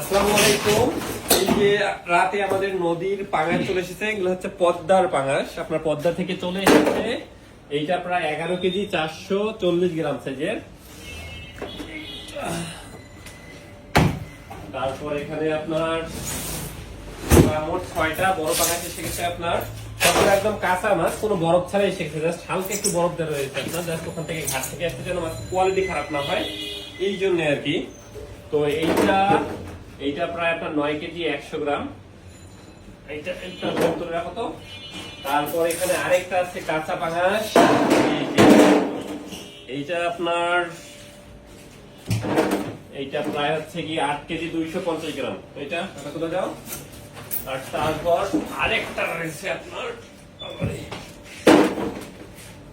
আসসালামু আলাইকুম। রাতে আমাদের নদীর পাঙাশ চলে এসেছে, এগুলো হচ্ছে পদ্মার পাঙাশ। আপনার পদ্মা থেকে চলে এসেছে। এইটা প্রায় এগারো কেজি, চারশো চল্লিশ গ্রাম সাইজের। তারপর এখানে আপনার মোট ছয়টা বড় পাঙাশ এসে আপনার। একদম কাঁচা মাছ, কোনো বরফ ছাড়াই এসে জাস্ট হালকা একটু বরফ দেওয়া রয়েছে আপনার। জাস্ট ওখান থেকে ঘাট থেকে আসতে যেন কোয়ালিটি খারাপ না হয়। এই জন্য আর কি। তো এইটা এইটা প্রায় আপনার নয় কেজি একশো গ্রাম। এইটা একটা তুলে রাখো তারপর এখানে আরেকটা আছে কাঁচা পাঙাশ। এইটা আপনার এইটা প্রায় হচ্ছে কি আট কেজি দুইশো পঞ্চাশ গ্রাম। এইটা তুলে দাও। আর তারপর আরেকটা রয়েছে আপনার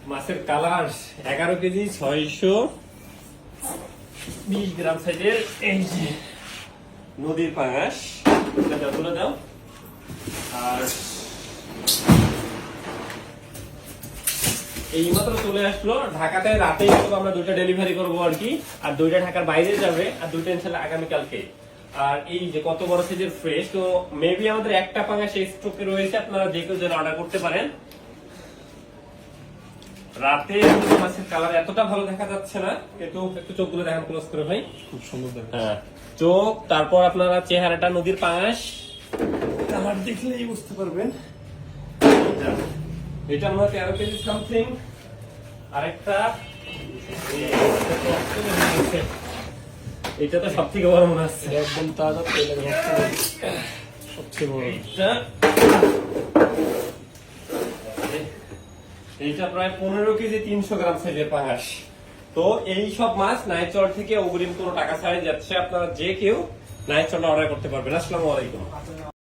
মাছের কালার এগারো কেজি ছয়শো বিশ গ্রাম সাইজের এই যে। নদীর পাঙাশ তুলে দাও। আর এই মাত্র চলে আসলো। ঢাকাতে রাতেই আমরা দুইটা ডেলিভারি করব আর কি। আর দুইটা ঢাকার বাইরে যাবে, আর দুইটা ইনশাল্লাহ আগামীকালকে আর এই যে কত বড় সাইজের ফ্রেশ তো মেবি আমাদের একটা পাঙা সেই স্টকে রয়েছে, আপনারা যে কেউ যেন অর্ডার করতে পারেন। রাতে মাছের কালার এতটা ভালো দেখা যাচ্ছে না কিন্তু একটু চোখগুলো দেখান ক্লোজ করে ভাই। খুব সুন্দর দেখা হ্যাঁ চোখ তারপর আপনারা চেহারাটা নদীর পাঙাশ কালার দেখলেই বুঝতে পারবেন। এটা- এটা মনে হয় তেরো কেজি সামথিং আরেকটা এটা তো সব থেকে বড় মনে হচ্ছে। একদম তাজা সবচেয়ে বড়। এইটা প্রায় পনেরো কেজি তিনশো গ্রাম সাইজের পাঙাশ। তো এই সব মাছ নাইচর থেকে অগ্রিম কোনো টাকা ছাড়াই যাচ্ছে আপনারা যে কেউ নাইচরটা অর্ডার করতে পারবেন। আসসালামু আলাইকুম।